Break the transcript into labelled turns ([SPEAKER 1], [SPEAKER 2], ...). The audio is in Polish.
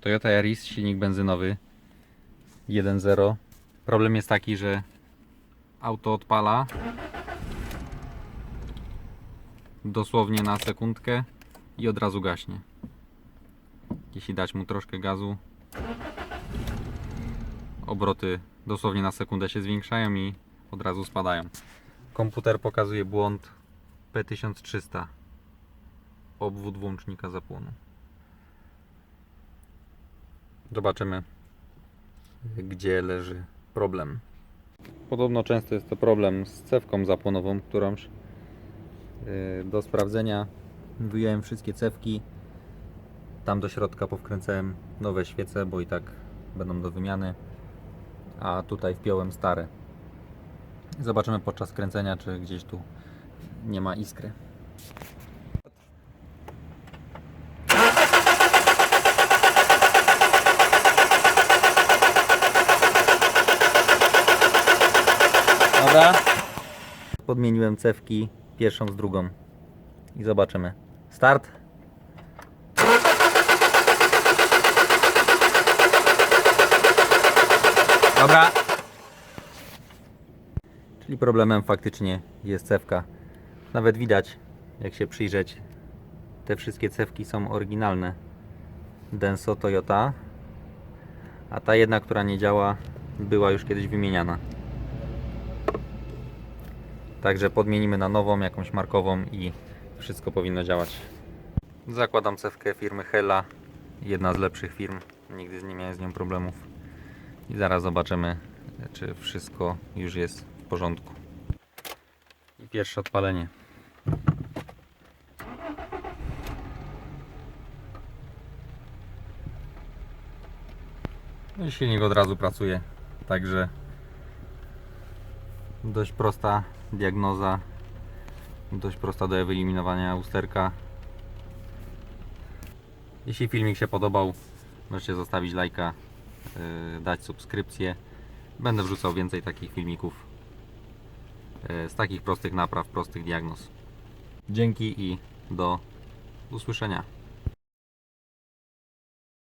[SPEAKER 1] Toyota Yaris, silnik benzynowy 1.0. Problem jest taki, że auto odpala dosłownie na sekundkę i od razu gaśnie. Jeśli dać mu troszkę gazu, obroty dosłownie na sekundę się zwiększają i od razu spadają. Komputer pokazuje błąd P1300. Obwód włącznika zapłonu. Zobaczymy, gdzie leży problem. Podobno często jest to problem z cewką zapłonową, którąż yy, do sprawdzenia wyjąłem wszystkie cewki. Tam do środka powkręcałem nowe świece, bo i tak będą do wymiany. A tutaj wpiąłem stare. Zobaczymy podczas kręcenia, czy gdzieś tu nie ma iskry. Podmieniłem cewki pierwszą z drugą. I zobaczymy. Start. Dobra. Czyli problemem faktycznie jest cewka. Nawet widać, jak się przyjrzeć, te wszystkie cewki są oryginalne. Denso Toyota. A ta jedna, która nie działa, była już kiedyś wymieniana. Także podmienimy na nową, jakąś markową i wszystko powinno działać. Zakładam cewkę firmy Hella. Jedna z lepszych firm. Nigdy nie miałem z nią problemów. I zaraz zobaczymy, czy wszystko już jest w porządku. I pierwsze odpalenie. No i silnik od razu pracuje. Także dość prosta diagnoza. Dość prosta do wyeliminowania usterka. Jeśli filmik się podobał, możecie zostawić lajka, yy, dać subskrypcję. Będę wrzucał więcej takich filmików yy, z takich prostych napraw, prostych diagnoz. Dzięki i do usłyszenia.